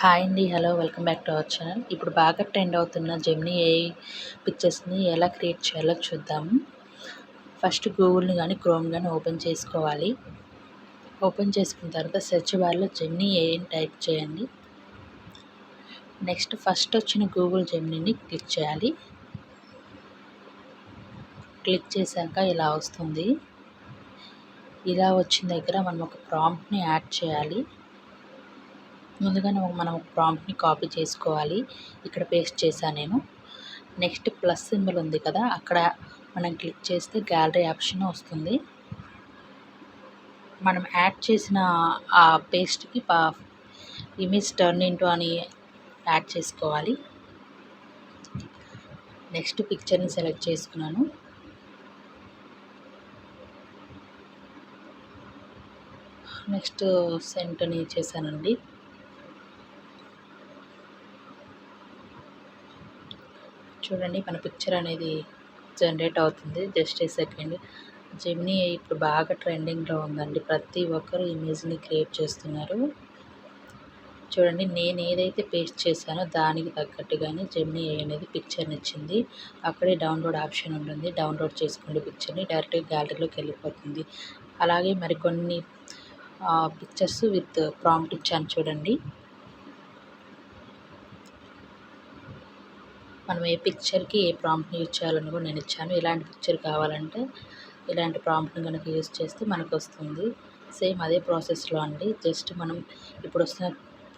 Hi అండి hello welcome back to our channel. ఇప్పుడు బాగా ట్రెండ్ అవుతున్న జెమినీ ఏఐ పిక్చర్స్ని ఎలా క్రియేట్ చేయాలో చూద్దాము ఫస్ట్ గూగుల్ని కానీ క్రోమ్ కానీ ఓపెన్ చేసుకోవాలి. ఓపెన్ చేసుకున్న తర్వాత సెర్చ్ బార్లో జెమినీ ఏఐని టైప్ చేయండి. నెక్స్ట్ ఫస్ట్ వచ్చిన గూగుల్ జెమ్నీని క్లిక్ చేయాలి. క్లిక్ చేశాక ఇలా వస్తుంది. ఇలా వచ్చిన దగ్గర మనం ఒక ప్రాంప్ట్ని యాడ్ చేయాలి. ముందుగానే మనం ప్రాంప్ట్ని కాపీ చేసుకోవాలి. ఇక్కడ పేస్ట్ చేశాను నేను. నెక్స్ట్ ప్లస్ సింబల్ ఉంది కదా అక్కడ మనం క్లిక్ చేస్తే గ్యాలరీ ఆప్షన్ వస్తుంది. మనం యాడ్ చేసిన ఆ పేస్ట్కి ఇమేజ్ టర్న్ ఇంటూ అని యాడ్ చేసుకోవాలి. నెక్స్ట్ పిక్చర్ని సెలెక్ట్ చేసుకున్నాను. నెక్స్ట్ సెంట్ని చేశానండి. చూడండి మన పిక్చర్ అనేది జనరేట్ అవుతుంది. జస్ట్ ఏ సెకండ్ జెమినీ ఇప్పుడు బాగా ట్రెండింగ్లో ఉందండి. ప్రతి ఒక్కరు ఇమేజ్ని క్రియేట్ చేస్తున్నారు. చూడండి నేను ఏదైతే పేస్ట్ చేశానో దానికి తగ్గట్టుగానే జెమినీ ఏ అనేది పిక్చర్ని ఇచ్చింది. అక్కడే డౌన్లోడ్ ఆప్షన్ ఉంటుంది. డౌన్లోడ్ చేసుకోండి పిక్చర్ని డైరెక్ట్గా గ్యాలరీలోకి వెళ్ళిపోతుంది. అలాగే మరికొన్ని పిక్చర్స్ విత్ ప్రాంప్ట్ ఇచ్చాను చూడండి. మనం ఏ పిక్చర్కి ఏ ప్రాంప్ట్ని యూజ్ చేయాలని కూడా నేను ఇచ్చాను. ఇలాంటి పిక్చర్ కావాలంటే ఇలాంటి ప్రాంప్ట్ని కనుక యూజ్ చేస్తే మనకు వస్తుంది సేమ్ అదే ప్రాసెస్లో అండి. జస్ట్ మనం ఇప్పుడు వస్తున్న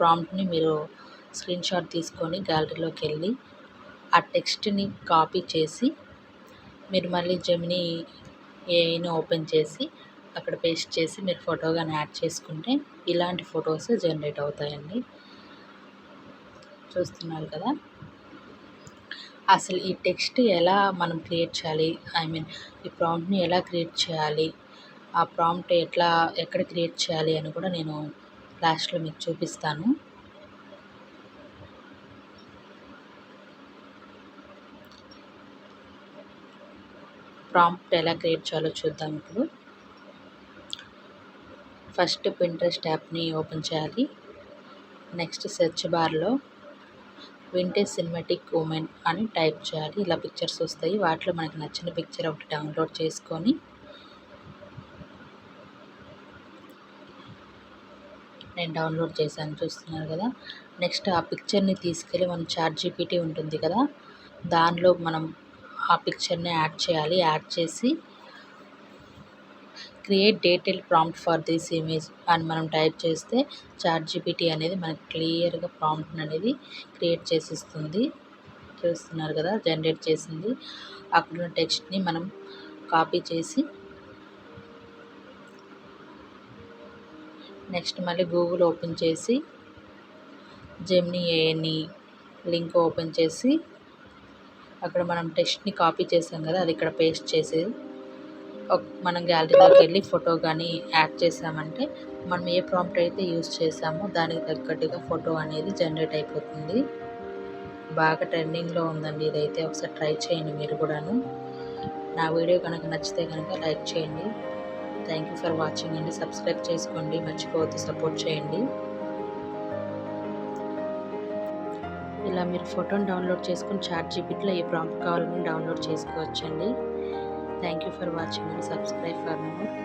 ప్రాంప్ట్ని మీరు స్క్రీన్ షాట్ తీసుకొని గ్యాలరీలోకి వెళ్ళి ఆ టెక్స్ట్ని కాపీ చేసి మీరు మళ్ళీ జెమినీ ఏఐని ఓపెన్ చేసి అక్కడ పేస్ట్ చేసి మీరు ఫోటో కానీ యాడ్ చేసుకుంటే ఇలాంటి ఫొటోస్ జనరేట్ అవుతాయండి. చూస్తున్నారు కదా? అసలు ఈ టెక్స్ట్ ఎలా మనం క్రియేట్ చేయాలి? ఐ మీన్ ఈ ప్రాంప్ట్ని ఎలా క్రియేట్ చేయాలి? ఆ ప్రాంప్ట్ ఎట్లా ఎక్కడ క్రియేట్ చేయాలి అని కూడా నేను లాస్ట్లో మీకు చూపిస్తాను. ప్రాంప్ట్ ఎలా క్రియేట్ చేయాలో చూద్దాం ఇప్పుడు. ఫస్ట్ పింట్రెస్ట్ యాప్ని ఓపెన్ చేయాలి. నెక్స్ట్ సెర్చ్ బార్లో వింటేజ్ సినిమాటిక్ ఉమెన్ అని టైప్ చేయాలి. ఇలా పిక్చర్స్ వస్తాయి. వాటిలో మనకు నచ్చిన పిక్చర్ ఒకటి డౌన్లోడ్ చేసుకొని నేను డౌన్లోడ్ చేశాను. చూస్తున్నారు కదా? నెక్స్ట్ ఆ పిక్చర్ని తీసుకెళ్ళి మనం చాట్ జీపీటీ ఉంటుంది కదా? దానిలో మనం ఆ పిక్చర్ని యాడ్ చేయాలి. యాడ్ చేసి create detail prompt for this image అని మనం టైప్ చేస్తే చాట్ జీపీటీ అనేది మనకి క్లియర్గా ప్రాంప్ట్ అనేది క్రియేట్ చేసిస్తుంది. చూస్తున్నారు కదా జనరేట్ చేసింది. అక్కడ టెక్స్ట్ని మనం కాపీ చేసి నెక్స్ట్ మళ్ళీ గూగుల్ ఓపెన్ చేసి జెమ్నీ ఏని లింక్ ఓపెన్ చేసి అక్కడ మనం టెక్స్ట్ని కాపీ చేసాం కదా అది ఇక్కడ పేస్ట్ చేసేది. మనం గ్యాలరీలోకి వెళ్ళి ఫోటో కానీ యాడ్ చేసామంటే మనం ఏ ప్రాంప్ట్ అయితే యూస్ చేసామో దానికి తగ్గట్టుగా ఫోటో అనేది జనరేట్ అయిపోతుంది. బాగా ట్రెండింగ్లో ఉందండి ఇదైతే. ఒకసారి ట్రై చేయండి మీరు కూడాను. నా వీడియో కనుక నచ్చితే కనుక లైక్ చేయండి. థ్యాంక్ యూ ఫర్ వాచింగ్ అండి. సబ్స్క్రైబ్ చేసుకోండి. మర్చిపోవద్దు. సపోర్ట్ చేయండి. ఇలా మీరు ఫోటోని డౌన్లోడ్ చేసుకుని చాట్ జీబీట్లో ఏ ప్రాంప్ట్ కావాలని డౌన్లోడ్ చేసుకోవచ్చండి. Thank you for watching and subscribe for more.